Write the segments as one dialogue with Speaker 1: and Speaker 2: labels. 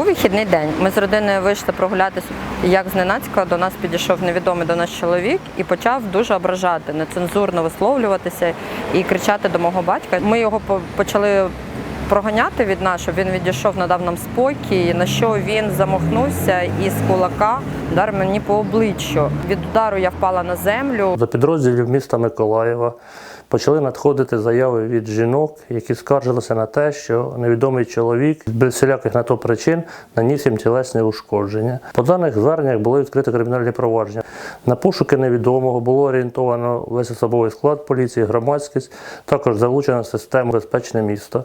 Speaker 1: У вихідний день ми з родиною вийшли прогулятися. Як зненацька до нас підійшов невідомий до нас чоловік і почав дуже ображати, нецензурно висловлюватися і кричати до мого батька. Ми його по- почали проганяти від нас, щоб він відійшов, надав нам спокій. На що він замахнувся і з кулака вдарив мені по обличчю. Від удару я впала на землю.
Speaker 2: До підрозділів міста Миколаєва почали надходити заяви від жінок, які скаржилися на те, що невідомий чоловік без всіляких на то причин наніс їм тілесне ушкодження. По даних зверненнях були відкриті кримінальні провадження. На пошуки невідомого було орієнтовано весь особовий склад поліції, громадськість, також залучена система безпечне місто.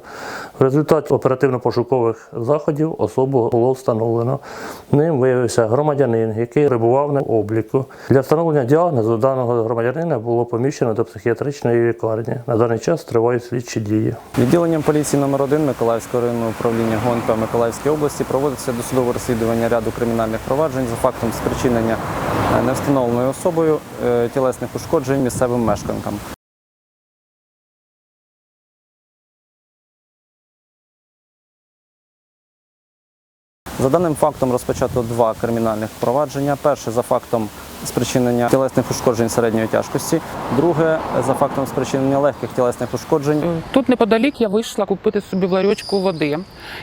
Speaker 2: В результаті оперативно-пошукових заходів особу було встановлено. Ним виявився громадянин, який перебував на обліку. Для встановлення діагнозу даного громадянина було поміщено до психіатричної лікарні. На даний час тривають слідчі дії.
Speaker 3: Відділенням поліції номер 1 Миколаївського районного управління ГОНП Миколаївської області проводиться досудове розслідування ряду кримінальних проваджень за фактом спричинення невстановленою особою е, тілесних ушкоджень місцевим мешканкам. За даним фактом розпочато два кримінальних провадження. Перше за фактом спричинення тілесних ушкоджень середньої тяжкості, друге за фактом спричинення легких тілесних ушкоджень
Speaker 4: Тут неподалік я вийшла купити собі в ларьочку води.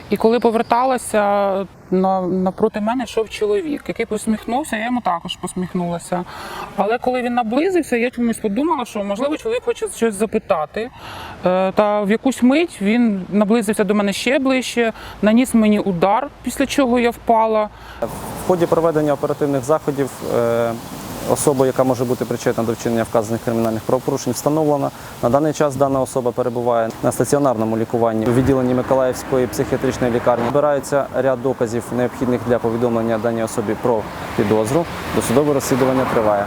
Speaker 4: І коли поверталася, на, напроти мене йшов чоловік, який посміхнувся, я йому також посміхнулася. Але коли він наблизився, я чомусь подумала, що можливо чоловік хоче щось запитати. Е, Та в якусь мить він наблизився до мене ще ближче, наніс мені удар, після чого я впала.
Speaker 3: В ході проведення оперативних заходів е, особа, яка може бути причетна до вчинення вказаних кримінальних правопорушень, встановлена. На даний час дана особа перебуває на стаціонарному лікуванні у відділенні Миколаївської психіатричної лікарні. Збирається ряд доказів, необхідних для повідомлення даній особі про підозру. Досудове розслідування триває.